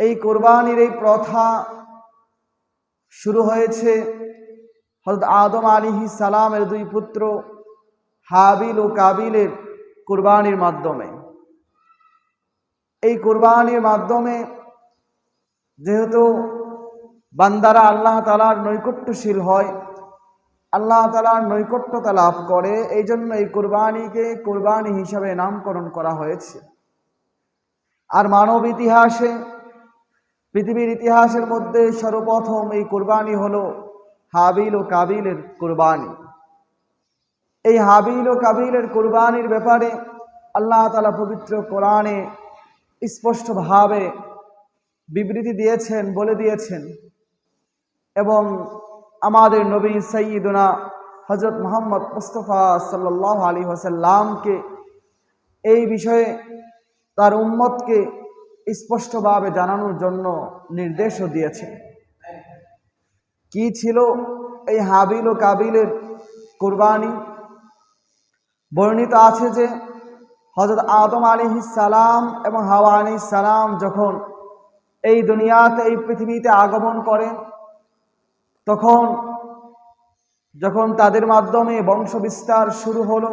এই কোরবানির এই প্রথা শুরু হয়েছে। হজরত আদম আলিহি সালামের দুই পুত্র হাবিল ও কাবিলের কোরবানির মাধ্যমে। এই কোরবানির মাধ্যমে যেহেতু বান্দারা আল্লাহ তালার নৈকট্যশীল হয়, আল্লাহ তালার নৈকট্যতা লাভ করে এই জন্য এই কোরবানিকে কোরবানি হিসাবে নামকরণ করা হয়েছে। আর মানব ইতিহাসে পৃথিবীর ইতিহাসের মধ্যে সর্বপ্রথম এই কোরবানি হলো হাবিল ও কাবিলের কোরবানি। এই হাবিল ও কাবিলের কোরবানির ব্যাপারে আল্লাহ তালা পবিত্র কোরআনে স্পষ্টভাবে বিবৃতি দিয়েছেন, বলে দিয়েছেন এবং আমাদের নবী সঈদুনা হজরত মোহাম্মদ মুস্তফা সাল্লাহ আলী ওসাল্লামকে এই বিষয়ে তার উম্মতকে স্পষ্টভাবে জানানোর জন্য নির্দেশও দিয়েছেন কি ছিল এই হাবিল ও কাবিলের কোরবানি? বর্ণিত আছে যে হজরত আদম আলী সালাম এবং হাওয়া আলী সালাম যখন এই দুনিয়াতে, এই পৃথিবীতে আগমন করেন, তখন যখন তাদের মাধ্যমে বংশ বিস্তার শুরু হলো,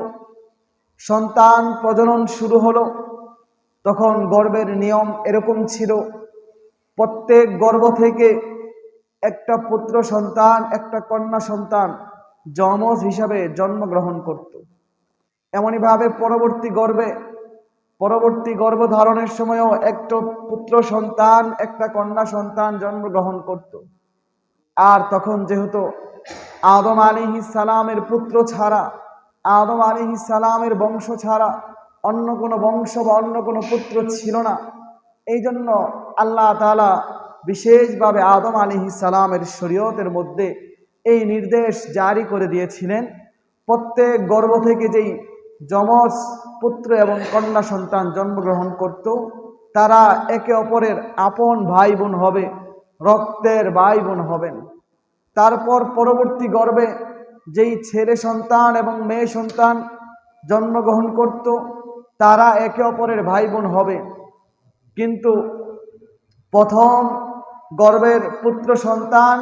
সন্তান প্রজনন শুরু হলো তখন গর্বের নিয়ম এরকম ছিল। প্রত্যেক গর্ভ থেকে একটা পুত্র সন্তান, একটা কন্যা সন্তান যমজ হিসাবে জন্মগ্রহণ করত। এমনইভাবে পরবর্তী গর্বে, পরবর্তী গর্ভধারণের সময়ও একটা পুত্র সন্তান, একটা কন্যা সন্তান জন্মগ্রহণ করত। আর তখন যেহেতু আদম আলী সালামের পুত্র ছাড়া, আদম আলী সালামের বংশ ছাড়া অন্য কোনো বংশ বা অন্য কোনো পুত্র ছিল না। এই জন্য আল্লাহ তালা বিশেষভাবে আদম আলী সালামের শরীয়তের মধ্যে এই নির্দেশ জারি করে দিয়েছিলেন। প্রত্যেক গর্ভ থেকে যেই যমজ পুত্র এবং কন্যা সন্তান জন্মগ্রহণ করত, তারা একে অপরের আপন ভাই বোন হবে, রক্তের ভাই বোন হবেন। তারপর পরবর্তী গর্ভে যেই ছেলে সন্তান এবং মেয়ে সন্তান জন্মগ্রহণ করত তারা একে অপরের ভাই বোন হবে। কিন্তু প্রথম গর্বের পুত্র সন্তান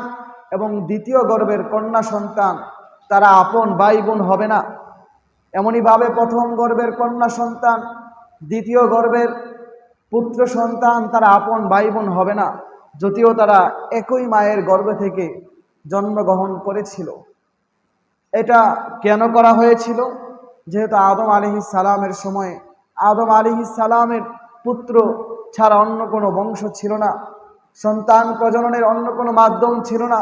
এবং দ্বিতীয় গর্বের কন্যা সন্তান তারা আপন ভাই বোন হবে না। এমনইভাবে প্রথম গর্বের কন্যা সন্তান, দ্বিতীয় গর্বের পুত্র সন্তান তারা আপন ভাই বোন হবে না, যদিও তারা একই মায়ের গর্ভে থেকে জন্মগ্রহণ করেছিল। এটা কেন করা হয়েছিল? যেহেতু আদম আলিহি সালামের সময় আদম আলিহি সালামের পুত্র ছাড়া অন্য কোনো বংশ ছিল না। সন্তান প্রজননের অন্য কোনো মাধ্যম ছিল না।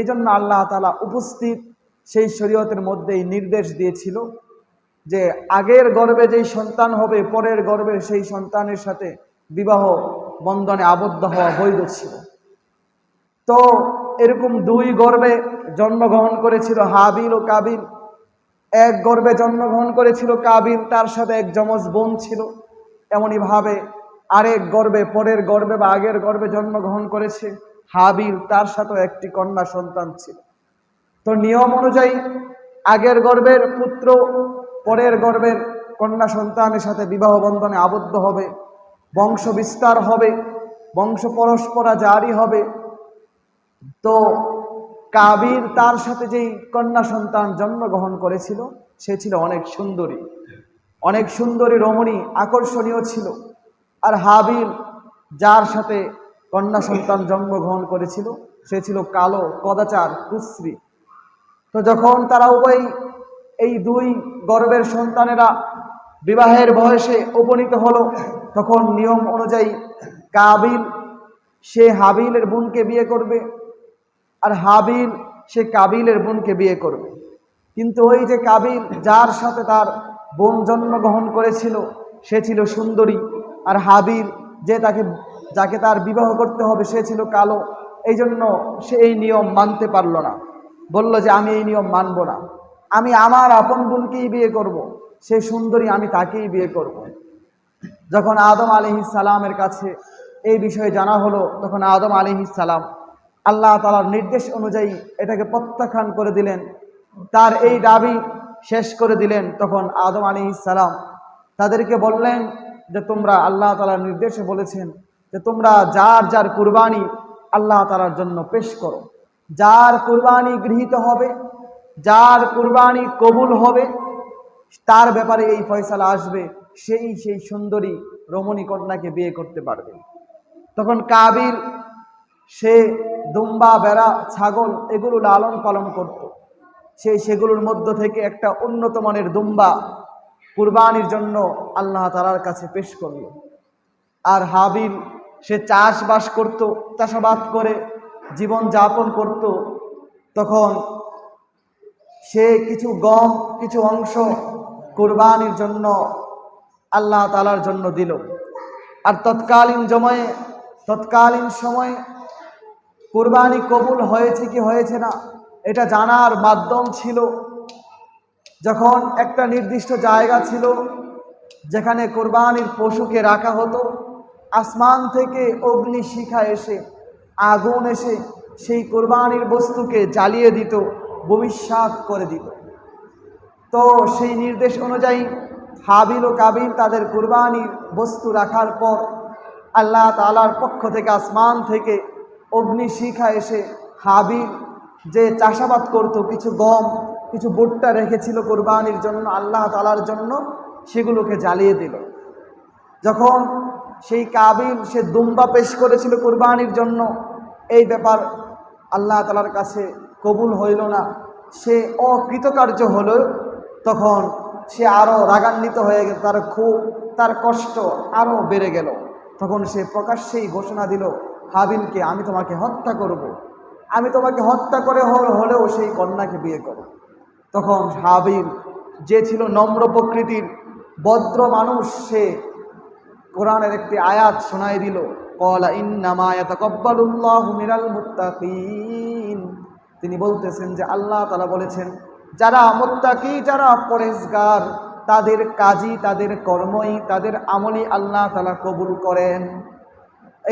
এই জন্য আল্লাহ তালা উপস্থিত সেই শরীয়তের মধ্যেই নির্দেশ দিয়েছিল যে আগের গর্বে যেই সন্তান হবে, পরের গর্বে সেই সন্তানের সাথে বিবাহ বন্ধনে আবদ্ধ হওয়া বৈধ ছিল। তো এরকম দুই গর্বে জন্মগ্রহণ করেছিল হাবিল ও কাবিল। এক গর্বে জন্মগ্রহণ করেছিল কাবিল, তার সাথে এক যমজ বোন ছিল। এমনইভাবে আরেক গর্বে, পরের গর্বে বা আগের গর্বে জন্মগ্রহণ করেছে হাবিল, তার সাথেও একটি কন্যা সন্তান ছিল। তো নিয়ম অনুযায়ী আগের গর্বের পুত্র, পরের গর্বের কন্যা সন্তানের সাথে বিবাহ বন্ধনে আবদ্ধ হবে, বংশ বিস্তার হবে, বংশ পরস্পরা জারি হবে। তো কাবির তার সাথে যেই কন্যা সন্তান জন্মগ্রহণ করেছিল, সে ছিল অনেক সুন্দরী। অনেক সুন্দরী রমণী আকর্ষণীয় ছিল। আর হাবিল যার সাথে কন্যা সন্তান জন্মগ্রহণ করেছিল, সে ছিল কালো, কদাচার, কুশ্রী। তো যখন তারা উভয় এই দুই গর্বের সন্তানেরা বিবাহের বয়সে উপনীত হলো, তখন নিয়ম অনুযায়ী কাবিল, সে হাবিলের বোনকে বিয়ে করবে। আর হাবিল, সে কাবিলের বোনকে বিয়ে করবে। কিন্তু ওই যে কাবিল, যার সাথে তার বোন জন্মগ্রহণ করেছিল, সে ছিল সুন্দরী। আর হাবিল, যে তাকে, যাকে তার বিবাহ করতে হবে, সে ছিল কালো। এই জন্য সে এই নিয়ম মানতে পারল না। বলল যে, আমি এই নিয়ম মানব না। আমি আমার আপন বোনকেই বিয়ে করব। সে সুন্দরী, আমি তাকেই বিয়ে করব। যখন আদম আলি সালামের কাছে এই বিষয়ে জানা হলো, তখন আদম আলি সালাম আল্লাহ তালার নির্দেশ অনুযায়ী এটাকে প্রত্যাখ্যান করে দিলেন। তার এই দাবি শেষ করে দিলেন তখন আদম আলী সালাম। তাদেরকে বললেন যে, তোমরা আল্লাহ তালার নির্দেশে বলেছেন যে, তোমরা যার যার কুরবানি আল্লাহ তালার জন্য পেশ করো। যার কুরবানি গৃহীত হবে, যার কুরবানি কবুল হবে, তার ব্যাপারে এই ফয়সালা আসবে, সেই সেই সুন্দরী রমণী কন্যাকে বিয়ে করতে পারবে। তখন কাবিল সে দুম্বা, বেড়া, ছাগল এগুলো লালন পালন করত। সে সেগুলোর মধ্য থেকে একটা উন্নত মানের দুম্বা কুরবানির জন্য আল্লাহ তালার কাছে পেশ করল। আর হাবিল সে চাষবাস করত, চাষাবাদ করে, জীবন যাপন করত। তখন সে কিছু গম, কিছু অংশ কুরবানির জন্য আল্লাহ তালার জন্য দিল। আর তৎকালীন সময়ে তৎকালীন সময়ে কুরবানি কবুল হয়েছে কি হয়েছে না, এটা জানার মাধ্যম ছিল যখন একটা নির্দিষ্ট জায়গা ছিল যেখানে কোরবানির পশুকে রাখা হতো, আসমান থেকে অগ্নি শিখা এসে, আগুন এসে সেই কোরবানির বস্তুকে জ্বালিয়ে দিত ভবিষ্যাৎ করে দিত। তো সেই নির্দেশ অনুযায়ী হাবিল ও কাবিল তাদের কোরবানির বস্তু রাখার পর আল্লাহ তালার পক্ষ থেকে আসমান থেকে অগ্নি শিখা এসে হাবিল যে চাষাবাদ করত, কিছু গম, কিছু ভুট্টা রেখেছিল কোরবানির জন্য, আল্লাহ তালার জন্য, সেগুলোকে জ্বালিয়ে দিল। যখন সেই কাবিল, সে দুম্বা পেশ করেছিল কোরবানির জন্য, এই ব্যাপার আল্লাহ তালার কাছে কবুল হইল না। সে অকৃতকার্য হলো, তখন সে আরও রাগান্বিত হয়ে গেল, তার খুব, তার কষ্ট আরও বেড়ে গেল। তখন সে প্রকাশ্যেই ঘোষণা দিল হাবিলকে, আমি তোমাকে হত্যা করব। আমি তোমাকে হত্যা করে হলেও সেই কন্যাকে বিয়ে করো। তখন হাবিল, যে ছিল নম্র প্রকৃতির ভদ্র মানুষ, সে কোরআনের একটি আয়াত শোনাই দিল। কলা ইন্নামা ইয়াতাকাব্বালুল্লাহু মিনাল মুত্তাকিন। তিনি বলতেছেন যে, আল্লাহ তালা বলেছেন, যারা মুত্তাকি, যারা পরেজগার তাদের কাজই, তাদের কর্মই, তাদের আমলই আল্লাহ তালা কবুল করেন।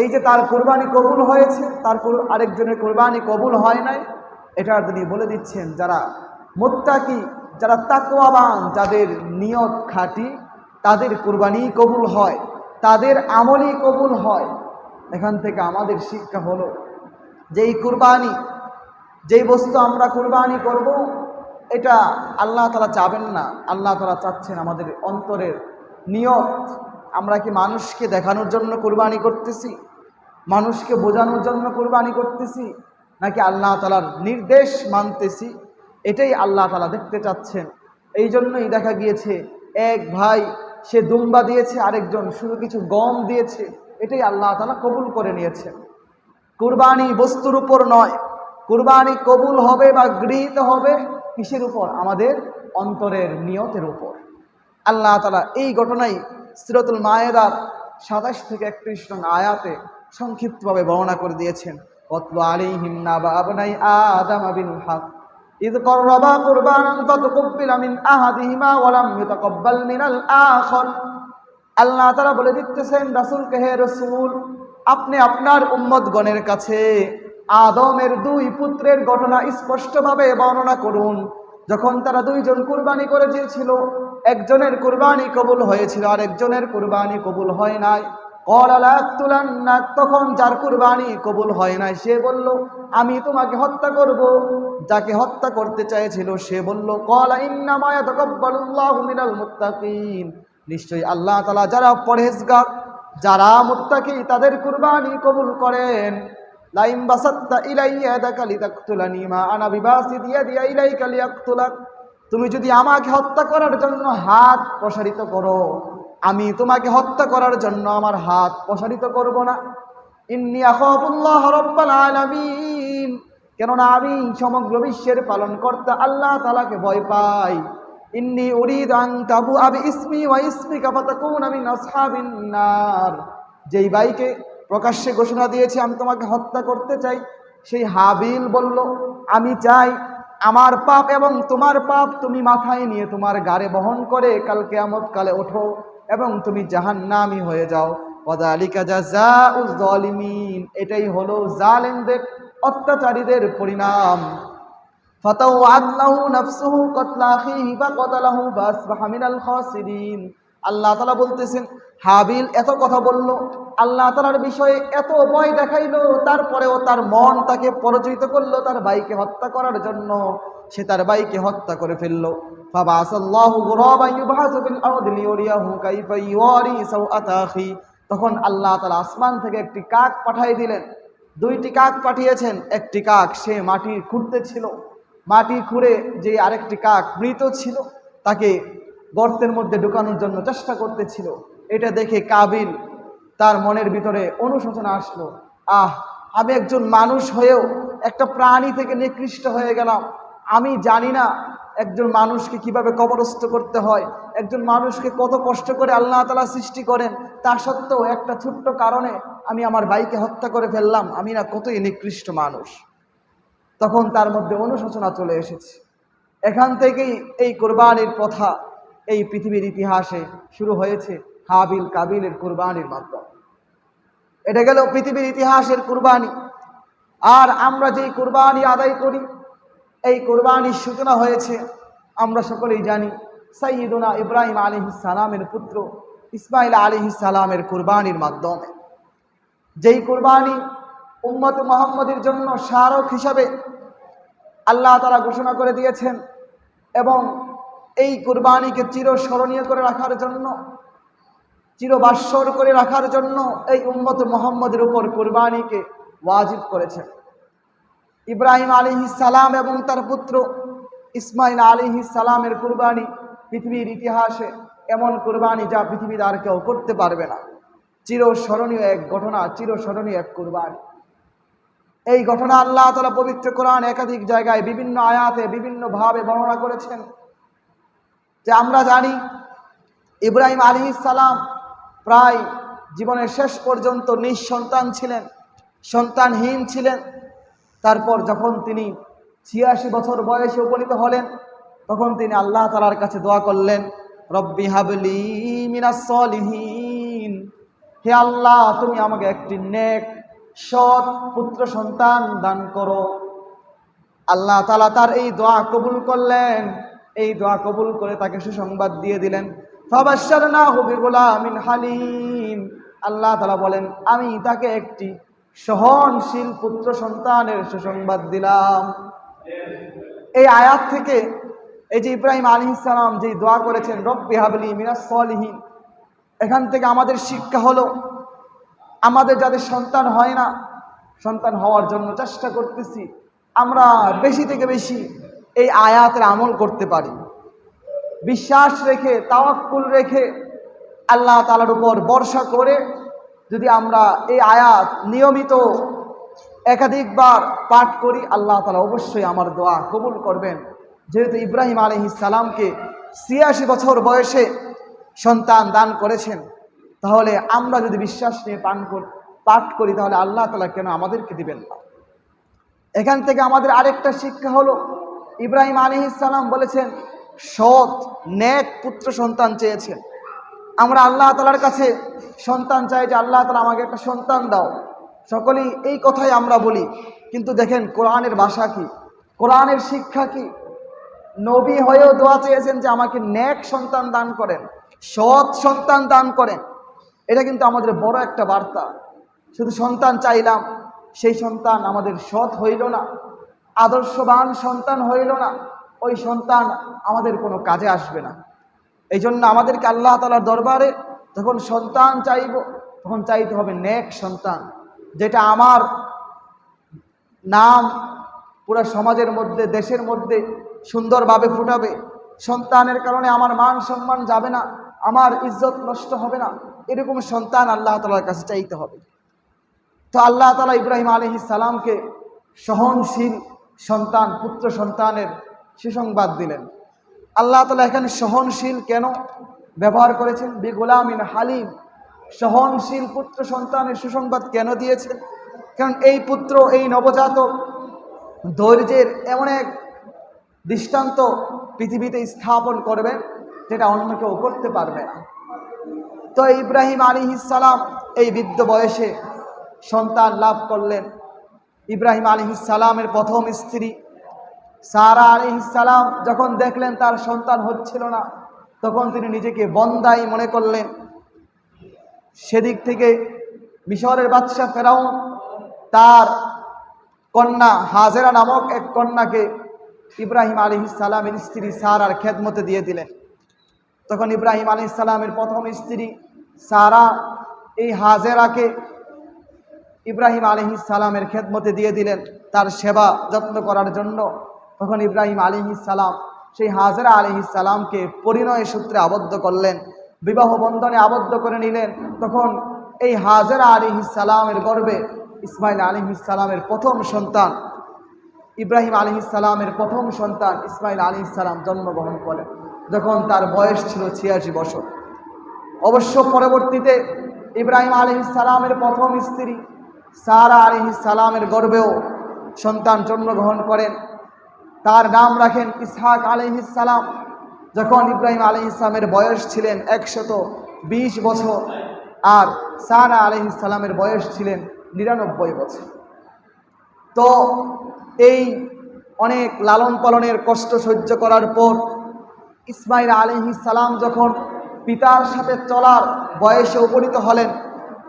এই যে তার কোরবানি কবুল হয়েছে, তার আরেকজনের কোরবানি কবুল হয় নাই, এটা তিনি বলে দিচ্ছেন, যারা মোত্তাকি, যারা তাকওয়াবান, যাদের নিয়ত খাঁটি, তাদের কোরবানি কবুল হয়, তাদের আমলই কবুল হয়। এখান থেকে আমাদের শিক্ষা হলো যে এই কুরবানি, যেই বস্তু আমরা কুরবানি করব, এটা আল্লাহ তালা চাবেন না, আল্লাহ তালা চাচ্ছেন আমাদের অন্তরের নিয়ত আমরা কি মানুষকে দেখানোর জন্য কোরবানি করতেছি? মানুষকে বোঝানোর জন্য কুরবানি করতেছি? নাকি আল্লাহ তালার নির্দেশ মানতেছি? এটাই আল্লাহ তালা দেখতে চাচ্ছেন। এই জন্যই দেখা গিয়েছে, এক ভাই, সে দুম্বা দিয়েছে, আরেকজন শুধু কিছু গম দিয়েছে। এটাই আল্লাহ তালা কবুল করে নিয়েছেন। কুরবানি বস্তুর উপর নয়। কুরবানি কবুল হবে বা গৃহীত হবে কিসের উপর? আমাদের অন্তরের নিয়তের উপর। আল্লাহ তালা এই ঘটনাই সিরতুল মায়েদার সাতাশ থেকে একত্রিশ নং আয়াতে সংক্ষিপ্তভাবে বর্ণনা করে দিয়েছেন কতল আলিহিম নাবা আবনাই আদম বিন হক إذ قربا قربانا فتقبل من أحدهما ولم يتقبل من الآخر আল্লাহ তারা বলে দিতেছেন রাসুলকে হে রসুল আপনি আপনার উম্মতগণের কাছে আদমের দুই পুত্রের ঘটনা স্পষ্টভাবে বর্ণনা করুন যখন তারা দুইজন কুরবানি করে দিয়েছিল একজনের কুরবানি কবুল হয়েছিল আর একজনের কুরবানি কবুল হয় নাই। তখন যার কুরবানি কবুল হয় নাই, সে বলল, আমি তোমাকে হত্যা করব। যাকে হত্যা করতে চাইছিল, সে বলল কলা নিশ্চয়ই আল্লাহ তালা যারা পরহেজগার, যারা মুত্তাকি, তাদের কুরবানি কবুল করেন। লাইম বাসাত্তা ইলাইয়া দাকালি তাকতুলানি মা আনা দিয়া দিয়া ইলাই কালি আক্তুলাক তুমি যদি আমাকে হত্যা করার জন্য হাত প্রসারিত করো, আমি তোমাকে হত্যা করার জন্য আমার হাত প্রসারিত করব না। ইন্নি আখাফুল্লাহ রাব্বাল আলামিন। কেননা আমি সমগ্র বিশ্বের পালনকর্তা আল্লাহ তালাকে ভয় পাই। ইন্নি উরিদ আন তাবু আবি ইসমি ওয়া ইসমিকা ফাতাকুনা মিন আসহাবিন নার। যেই বাইকে প্রকাশ্যে ঘোষণা দিয়েছে, আমি তোমাকে হত্যা করতে চাই। সেই হাবিল বলল, আমি চাই আমার পাপ এবং তোমার পাপ তুমি মাথায় নিয়ে তোমার গাড়ে বহন করে কাল কেয়ামত কালে ওঠো এবং তুমি জাহান নামি হয়ে যাও। এটাই হলো জালেমদের, অত্যাচারীদের পরিণাম। ফতাহ আদলাহু নফসুহু কতলাহি বা কতলাহু বাসবাহা মিনাল খাসিরিন। আল্লাহ তালা বলতেছেন, হাবিল এত কথা বলল, আল্লাহ তালার বিষয়ে এত ভয় দেখাইল, তারপরেও তার মন তাকে পরিচিত করল তার ভাইকে হত্যা করার জন্য। সে তার ভাইকে হত্যা করে ফেলল। তখন আল্লাহ তালা আসমান থেকে একটি কাক পাঠাই দিলেন। দুইটি কাক পাঠিয়েছেন, একটি কাক সে মাটি খুঁড়তে ছিল। মাটি খুঁড়ে যে আরেকটি কাক মৃত ছিল, তাকে গর্তের মধ্যে ঢুকানোর জন্য চেষ্টা করতেছিল। এটা দেখে কাবিল তার মনের ভিতরে অনুশোচনা আসলো। আহ, আমি একজন মানুষ হয়েও একটা প্রাণী থেকে নিকৃষ্ট হয়ে গেলাম। আমি জানি না একজন মানুষকে কীভাবে কবরস্থ করতে হয়। একজন মানুষকে কত কষ্ট করে আল্লাহ তালা সৃষ্টি করেন। তা সত্ত্বেও একটা ছোট্ট কারণে আমি আমার ভাইকে হত্যা করে ফেললাম। আমি না কতই নিকৃষ্ট মানুষ। তখন তার মধ্যে অনুশোচনা চলে এসেছে। এখান থেকেই এই কোরবানির প্রথা এই পৃথিবীর ইতিহাসে শুরু হয়েছে হাবিল কাবিলের কোরবানির মাধ্যমে। এটা গেল পৃথিবীর ইতিহাসের কোরবানি। আর আমরা যেই কোরবানি আদায় করি, এই কোরবানির সূচনা হয়েছে, আমরা সকলেই জানি সাইয়দুনা ইব্রাহিম সালামের পুত্র ইসমাইল সালামের কোরবানির মাধ্যমে। যেই কোরবানি উম্মত মোহাম্মদের জন্য স্মারক হিসাবে আল্লাহ তারা ঘোষণা করে দিয়েছেন এবং এই কোরবানিকে চিরস্মরণীয় করে রাখার জন্য চিরবাস্বর করে রাখার জন্য এই উম্মত মোহাম্মদের উপর কোরবানিকে ওয়াজিব করেছেন। ইব্রাহিম আলী সালাম এবং তার পুত্র ইসমাইল আলী সালামের কুরবানি পৃথিবীর ইতিহাসে এমন কুরবানি যা পৃথিবীর আর কেউ করতে পারবে না। চিরস্মরণীয় এক ঘটনা, চিরস্মরণীয় এক কুরবানি। এই ঘটনা আল্লাহ তালা পবিত্র কোরআন একাধিক জায়গায় বিভিন্ন আয়াতে বিভিন্নভাবে বর্ণনা করেছেন। যে আমরা জানি ইব্রাহিম আলী সালাম প্রায় জীবনের শেষ পর্যন্ত নিঃসন্তান ছিলেন, সন্তানহীন ছিলেন। তারপর যখন তিনি ছিয়াশি বছর বয়সে উপনীত হলেন, তখন তিনি আল্লাহ তালার কাছে দোয়া করলেন, রব্বি হাবলি মিনাসলিহীন হে আল্লাহ, তুমি আমাকে একটি নেক, সৎ পুত্র সন্তান দান করো। আল্লাহ তালা তার এই দোয়া কবুল করলেন। এই দোয়া কবুল করে তাকে সুসংবাদ দিয়ে দিলেন। হালিম। আল্লাহ তালা বলেন, আমি তাকে একটি সহনশীল পুত্র সন্তানের সুসংবাদ দিলাম। এই আয়াত থেকে এই যে ইব্রাহিম আলী ইসলাম যে দোয়া করেছেন, রব্বি হাবলি মিনাসলিহীন এখান থেকে আমাদের শিক্ষা হলো, আমাদের যাদের সন্তান হয় না, সন্তান হওয়ার জন্য চেষ্টা করতেছি। আমরা বেশি থেকে বেশি এই আয়াতের আমল করতে পারি। বিশ্বাস রেখে, তাওয়াক্কুল রেখে আল্লাহ তালার উপর ভরসা করে যদি আমরা এই আয়াত নিয়মিত একাধিকবার পাঠ করি, আল্লাহ তালা অবশ্যই আমার দোয়া কবুল করবেন। যেহেতু ইব্রাহিম সালামকে ছিয়াশি বছর বয়সে সন্তান দান করেছেন, তাহলে আমরা যদি বিশ্বাস নিয়ে পান করি, পাঠ করি, তাহলে আল্লাহ তালা কেন আমাদেরকে দিবেন না? এখান থেকে আমাদের আরেকটা শিক্ষা হলো ইব্রাহিম আলী ইসালাম বলেছেন, সৎ, ন্যাক পুত্র সন্তান চেয়েছেন। আমরা আল্লাহ তালার কাছে সন্তান চাই যে আল্লাহ তালা আমাকে একটা সন্তান দাও। সকলেই এই কথাই আমরা বলি। কিন্তু দেখেন, কোরআনের ভাষা কি? কোরআনের শিক্ষা কি? নবী হয়েও দোয়া চেয়েছেন যে আমাকে ন্যাক সন্তান দান করেন, সৎ সন্তান দান করেন। এটা কিন্তু আমাদের বড় একটা বার্তা। শুধু সন্তান চাইলাম, সেই সন্তান আমাদের সৎ হইল না। আদর্শবান সন্তান হইল না, ওই সন্তান আমাদের কোনো কাজে আসবে না। এই জন্য আমাদেরকে আল্লাহ তালার দরবারে যখন সন্তান চাইব, তখন চাইতে হবে নেক সন্তান, যেটা আমার নাম পুরো সমাজের মধ্যে, দেশের মধ্যে সুন্দরভাবে ফুটাবে। সন্তানের কারণে আমার মান সম্মান যাবে না, আমার ইজ্জত নষ্ট হবে না, এরকম সন্তান আল্লাহ তালার কাছে চাইতে হবে। তো আল্লাহ তালা ইব্রাহিম আলহি সালামকে সহনশীল সন্তান, পুত্র সন্তানের সুসংবাদ দিলেন। আল্লাহ তালা এখানে সহনশীল কেন ব্যবহার করেছেন? বিগুলামিন হালিম। সহনশীল পুত্র সন্তানের সুসংবাদ কেন দিয়েছেন? কারণ এই পুত্র, এই নবজাতক ধৈর্যের এমন এক দৃষ্টান্ত পৃথিবীতে স্থাপন করবেন যেটা অন্য কেউ করতে পারবে না। তো ইব্রাহিম আলী সালাম এই বৃদ্ধ বয়সে সন্তান লাভ করলেন। ইব্রাহিম আলী সালামের প্রথম স্ত্রী। সারা আলী সালাম যখন দেখলেন তার সন্তান হচ্ছিল না, তখন তিনি নিজেকে বন্দাই মনে করলেন। সেদিক থেকে মিশরের বাদশাহ ফেরাউন তার কন্যা হাজেরা নামক এক কন্যাকে ইব্রাহিম আলী সালামের স্ত্রী সারার খেদমতে দিয়ে দিলেন। তখন ইব্রাহিম আলী সালামের প্রথম স্ত্রী সারা এই হাজেরাকে ইব্রাহিম আলী সালামের খেদমতে দিয়ে দিলেন তার সেবা যত্ন করার জন্য। তখন ইব্রাহিম আলী সালাম সেই হাজরা আলী সালামকে পরিণয় সূত্রে আবদ্ধ করলেন, বিবাহ বন্ধনে আবদ্ধ করে নিলেন। তখন এই হাজরা আলী সালামের গর্বে ইসমাইল আলী সালামের প্রথম সন্তান, ইব্রাহিম আলী সালামের প্রথম সন্তান ইসমাইল আলী সালাম জন্মগ্রহণ করেন, যখন তার বয়স ছিল ছিয়াশি বছর। অবশ্য পরবর্তীতে ইব্রাহিম আলী সালামের প্রথম স্ত্রী সারা আলী সালামের গর্বেও সন্তান জন্মগ্রহণ করেন। তার নাম রাখেন ইসহাক আলী সালাম। যখন ইব্রাহিম আলী ইসলামের বয়স ছিলেন একশত বিশ বছর, আর সারা আলী সালামের বয়স ছিলেন নিরানব্বই বছর। তো এই অনেক লালন পালনের কষ্ট সহ্য করার পর ইসমাইল আলহি সালাম যখন পিতার সাথে চলার বয়সে উপনীত হলেন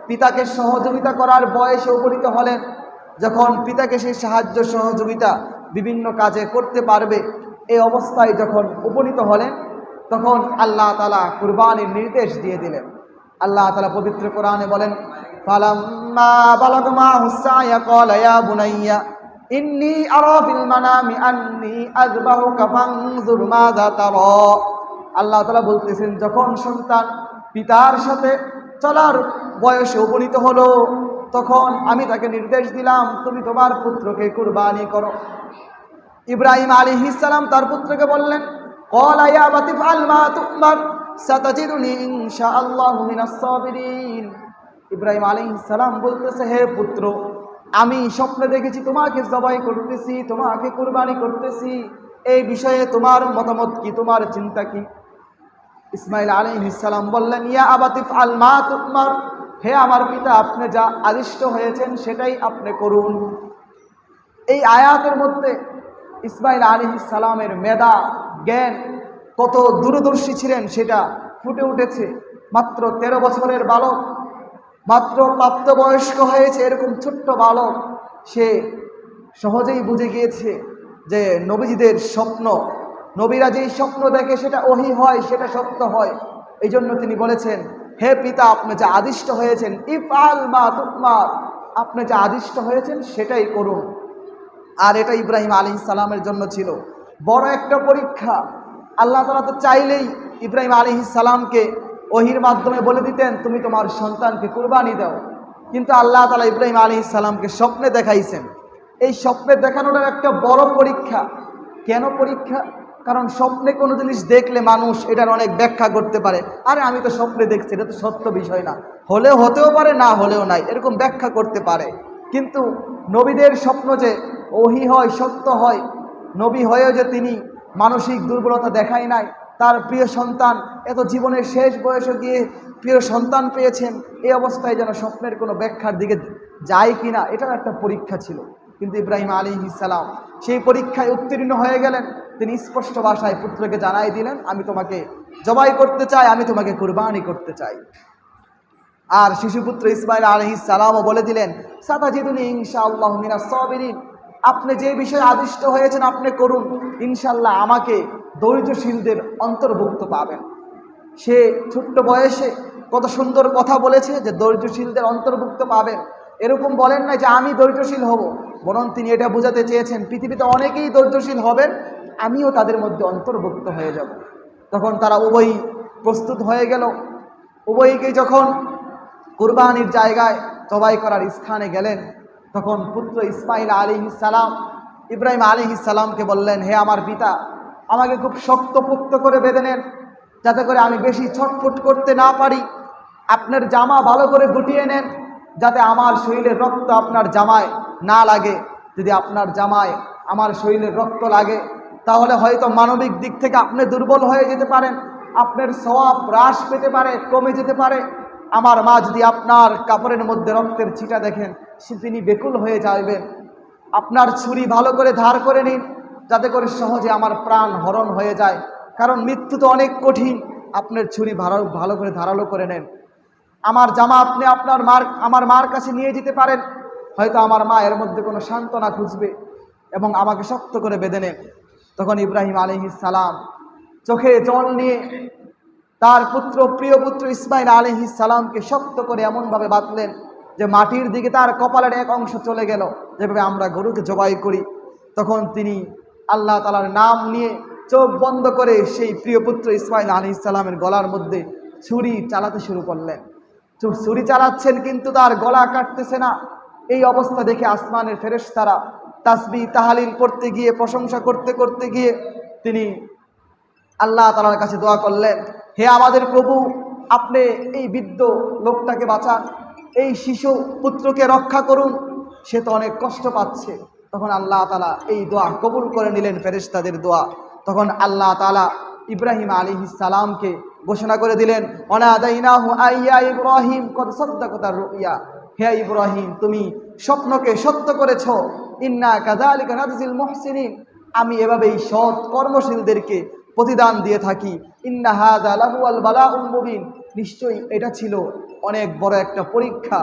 পিতাকে সহযোগিতা করার বয়সে উপনীত হলেন। যখন পিতাকে সেই সাহায্য, সহযোগিতা বিভিন্ন কাজে করতে পারবে এই অবস্থায় যখন উপনীত হলেন, তখন আল্লাহ তালা কুরবানির নির্দেশ দিয়ে দিলেন। আল্লাহ তালা পবিত্র কোরআনে বলেন আল্লাহ তাআলা বলতেছেন, যখন সন্তান পিতার সাথে চলার বয়সে উপনীত হলো, তখন আমি তাকে নির্দেশ দিলাম, তুমি তোমার পুত্রকে কুরবানি করো। ইব্রাহিম আলী ইসালাম তার পুত্রকে বললেন ইব্রাহিম আলী ইসালাম বলতেছে, হে পুত্র, আমি স্বপ্নে দেখেছি, তোমাকে জবাই করতেছি, তোমাকে কুরবানি করতেছি। এই বিষয়ে তোমার মতামত কি? তোমার চিন্তা কি? ইসমাইল আলাইহিস সালাম বললেন, ইয়া আবাতিফ আল মা তুমার। হে আমার পিতা, আপনি যা আদিষ্ট হয়েছেন সেটাই আপনি করুন। এই আয়াতের মধ্যে ইসমাইল আলী মেধা, জ্ঞান কত দূরদর্শী ছিলেন সেটা ফুটে উঠেছে। মাত্র ১৩ বছরের বালক, মাত্র প্রাপ্তবয়স্ক হয়েছে এরকম ছোট্ট বালক, সে সহজেই বুঝে গিয়েছে যে নবীজিদের স্বপ্ন নবীরা যেই স্বপ্ন দেখে সেটা ওহি হয়, সেটা সত্য হয়। এই জন্য তিনি বলেছেন, হে পিতা, আপনি যা আদিষ্ট হয়েছেন ইফ আল মা তুকমার। আপনি যা আদিষ্ট হয়েছেন, সেটাই করুন। আর এটা ইব্রাহিম আলী সালামের জন্য ছিল। বড় একটা পরীক্ষা। আল্লাহ তালা তো চাইলেই ইব্রাহিম আলী সালামকে ওহির মাধ্যমে বলে দিতেন, তুমি তোমার সন্তানকে কুরবানি দাও। কিন্তু আল্লাহ তালা ইব্রাহিম আলী সালামকে স্বপ্নে দেখাইছেন। এই স্বপ্নে দেখানোটা একটা বড় পরীক্ষা। কেন পরীক্ষা? কারণ স্বপ্নে কোনো জিনিস দেখলে মানুষ এটার অনেক ব্যাখ্যা করতে পারে। আরে আমি তো স্বপ্নে দেখছি, এটা তো সত্য বিষয় না। হলেও হতেও পারে, না হলেও নাই, এরকম ব্যাখ্যা করতে পারে। কিন্তু নবীদের স্বপ্ন যে ওহি হয়, সত্য হয়, নবী হয়েও যে তিনি মানসিক দুর্বলতা দেখায় নাই, তার প্রিয় সন্তান এত জীবনের শেষ বয়সে গিয়ে প্রিয় সন্তান পেয়েছেন, এই অবস্থায় যেন স্বপ্নের কোনো ব্যাখ্যার দিকে যায় কি না এটাও একটা পরীক্ষা ছিল। কিন্তু ইব্রাহিম আলী ইসালাম সেই পরীক্ষায় উত্তীর্ণ হয়ে গেলেন। তিনি স্পষ্ট ভাষায় পুত্রকে জানাই দিলেন, আমি তোমাকে জবাই করতে চাই, আমি তোমাকে কুরবানি করতে চাই। আর শিশুপুত্র ইসমাইল আলহি সালামও বলে দিলেন, সাতাজিদুনি ইনশাআল্লাহ মিনা সবিরিন। আপনি যে বিষয়ে আদিষ্ট হয়েছেন, আপনি করুন। ইনশাল্লাহ আমাকে দরিদ্রশীলদের অন্তর্ভুক্ত পাবেন। সে ছোট্ট বয়সে কত সুন্দর কথা বলেছে যে দরিদ্রশীলদের অন্তর্ভুক্ত পাবেন। এরকম বলেন না যে আমি দরিদ্রশীল হব, বরং তিনি এটা বোঝাতে চেয়েছেন, পৃথিবীতে অনেকেই দরিদ্রশীল হবেন আমিও তাদের মধ্যে অন্তর্ভুক্ত হয়ে যাব। তখন তারা উভয়ই প্রস্তুত হয়ে গেল। উভয়কে যখন কুরবানির জায়গায় জবাই করার স্থানে গেলেন, তখন পুত্র ইসমাইল আলী সালাম, ইব্রাহিম আলী সালামকে বললেন, হে আমার পিতা, আমাকে খুব শক্তপোক্ত করে বেঁধে নেন, যাতে করে আমি বেশি ছটফট করতে না পারি। আপনার জামা ভালো করে গুটিয়ে নেন, যাতে আমার শরীরের রক্ত আপনার জামায় না লাগে। যদি আপনার জামায় আমার শরীরের রক্ত লাগে তাহলে হয়তো মানবিক দিক থেকে আপনি দুর্বল হয়ে যেতে পারেন, আপনার সওয়াব হ্রাস পেতে পারে, কমে যেতে পারে। আমার মা যদি আপনার কাপড়ের মধ্যে রক্তের ছিটা দেখেন, সে তিনি বেকুল হয়ে যাইবেন। আপনার ছুরি ভালো করে ধার করে নিন, যাতে করে সহজে আমার প্রাণ হরণ হয়ে যায়। কারণ মৃত্যু তো অনেক কঠিন, আপনার ছুরি ভালো ভালো করে ধারালো করে নেন। আমার জামা আপনি আপনার মার, আমার মার কাছে নিয়ে যেতে পারেন। হয়তো আমার মা এর মধ্যে কোনো সান্ত্বনা খুঁজবে এবং আমাকে শক্ত করে বেঁধে নেন। তখন ইব্রাহিম সালাম চোখে জল নিয়ে তার পুত্র, প্রিয় পুত্র ইসমাইল আলহিস সালামকে শক্ত করে এমনভাবে বাঁধলেন যে মাটির দিকে তার কপালের এক অংশ চলে গেল। যেভাবে আমরা গরুকে জবাই করি, তখন তিনি আল্লাহ তালার নাম নিয়ে চোখ বন্ধ করে সেই প্রিয় পুত্র ইসমাইল আলী গলার মধ্যে ছুরি চালাতে শুরু করলেন। ছুরি চালাচ্ছেন কিন্তু তার গলা কাটতেছে না। এই অবস্থা দেখে আসমানের ফেরেশতারা তাসবি, তাহালিল করতে গিয়ে, প্রশংসা করতে করতে গিয়ে তিনি আল্লাহ তালার কাছে দোয়া করলেন, হে আমাদের প্রভু, আপনি এই বৃদ্ধ লোকটাকে বাঁচান, এই শিশু পুত্রকে রক্ষা করুন, সে তো অনেক কষ্ট পাচ্ছে। তখন আল্লাহ তালা এই দোয়া কবুল করে নিলেন ফেরেশতাদের দোয়া। তখন আল্লাহ তালা ইব্রাহিম আলী সালামকে ঘোষণা করে দিলেন অনাদাইনাহু আইয়া ইব্রাহিম কত সদ্দাকতার রুইয়া। হে ইব্রাহিম, তুমি স্বপ্নকে সত্য করেছ ইন্না কাদালিকা নাজিল মুহসিনিন। আমি এভাবেই সৎ কর্মশীলদেরকে প্রতিদান দিয়ে থাকি। ইন্না হাদা লাহু আল মুবিন। নিশ্চয়ই এটা ছিল অনেক বড় একটা পরীক্ষা।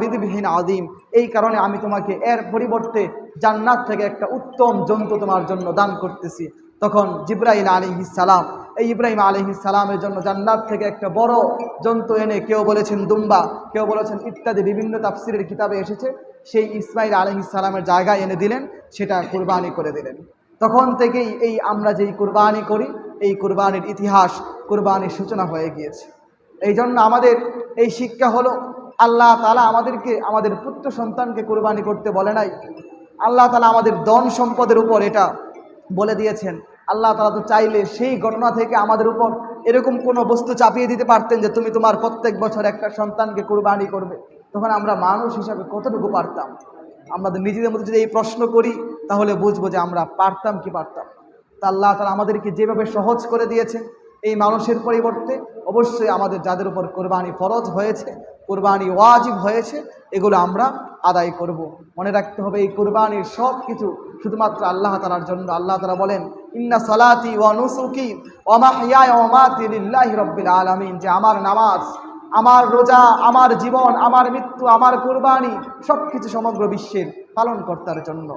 বিধিবিহীন আদিম এই কারণে আমি তোমাকে এর পরিবর্তে জান্নাত থেকে একটা উত্তম জন্তু তোমার জন্য দান করতেছি। তখন আলী সালাম, এই ইব্রাহিম সালামের জন্য জান্নাত থেকে একটা বড় জন্তু এনে কেউ বলেছেন দুম্বা, কেউ বলেছেন ইত্যাদি বিভিন্ন তাফসিরের কিতাবে এসেছে। সেই ইসমাইল আলী সালামের জায়গায় এনে দিলেন, সেটা কুরবানি করে দিলেন। তখন থেকেই এই আমরা যেই কুরবানি করি, এই কুরবানির ইতিহাস, কুরবানির সূচনা হয়ে গিয়েছে। এই জন্য আমাদের এই শিক্ষা হলো, আল্লাহ তালা আমাদেরকে, আমাদের পুত্র সন্তানকে কুরবানি করতে বলে নাই। আল্লাহ তালা আমাদের ধন সম্পদের উপর এটা বলে দিয়েছেন। আল্লাহ তালা তো চাইলে সেই ঘটনা থেকে আমাদের উপর এরকম কোনো বস্তু চাপিয়ে দিতে পারতেন যে তুমি তোমার প্রত্যেক বছর একটা সন্তানকে কুরবানি করবে। তখন আমরা মানুষ হিসাবে কতটুকু পারতাম? আমাদের নিজেদের মধ্যে যদি এই প্রশ্ন করি, তাহলে বুঝব যে আমরা পারতাম কি পারতাম তা আল্লাহ তারা আমাদেরকে যেভাবে সহজ করে দিয়েছেন, এই মানুষের পরিবর্তে অবশ্যই আমাদের যাদের উপর কোরবানি ফরজ হয়েছে, কোরবানি ওয়াজিব হয়েছে, এগুলো আমরা আদায় করব। মনে রাখতে হবে, এই কোরবানির সব কিছু শুধুমাত্র আল্লাহ তালার জন্য। আল্লাহ তালা বলেন, ইন্না সালাতি ওয়া নুসুকি ওমাহিয়া ওমাতি লিল্লাহি রব্বিল আলামিন। যে আমার নামাজ আমার রোজা, আমার জীবন, আমার মৃত্যু, আমার কোরবানি সব কিছু সমগ্র বিশ্বের পালন কর্তার জন্য।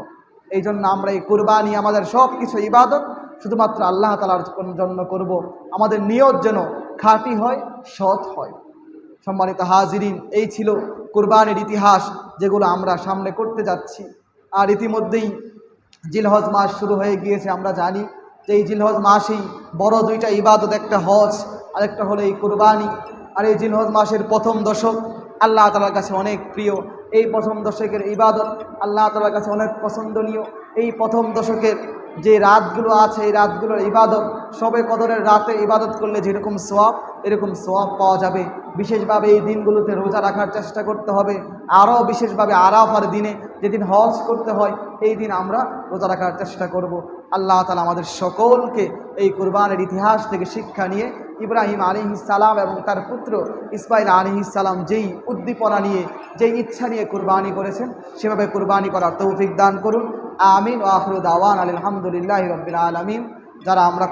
এই জন্য আমরা এই কোরবানি, আমাদের সব কিছু ইবাদত শুধুমাত্র আল্লাহ তালার জন্য করব। আমাদের নিয়ত যেন খাঁটি হয়, সৎ হয়। সম্মানিত হাজিরিন, এই ছিল কোরবানির ইতিহাস, যেগুলো আমরা সামনে করতে যাচ্ছি। আর ইতিমধ্যেই জিলহজ মাস শুরু হয়ে গিয়েছে, আমরা জানি যে এই জিলহজ মাসেই বড় দুইটা ইবাদত, একটা হজ আর একটা হলো এই কোরবানি। আর এই জিলহজ মাসের প্রথম দশক আল্লাহ তালার কাছে অনেক প্রিয়। এই প্রথম দশকের ইবাদত আল্লাহ তালার কাছে অনেক পছন্দনীয়। এই প্রথম দশকের যে রাতগুলো আছে, এই রাতগুলোর ইবাদত, সবে কদরের রাতে ইবাদত করলে যেরকম সোয়াব এরকম সোয়াব পাওয়া যাবে। বিশেষভাবে এই দিনগুলোতে রোজা রাখার চেষ্টা করতে হবে। আরও বিশেষভাবে আরাফার দিনে যেদিন হজ করতে হয়, এই দিন আমরা রোজা রাখার চেষ্টা করব। আল্লাহ তালা আমাদের সকলকে এই কোরবানের ইতিহাস থেকে শিক্ষা নিয়ে ইব্রাহিম আলী সালাম এবং তার পুত্র ইসমাইল আলী সালাম যেই উদ্দীপনা নিয়ে, যেই ইচ্ছা নিয়ে কুরবানি করেছেন, সেভাবে কুরবানি করার তৌফিক দান করুন। আমিন ও আখরুদ আওয়ান আলহামদুলিল্লাহ রবিল আলমিন। যারা আমরা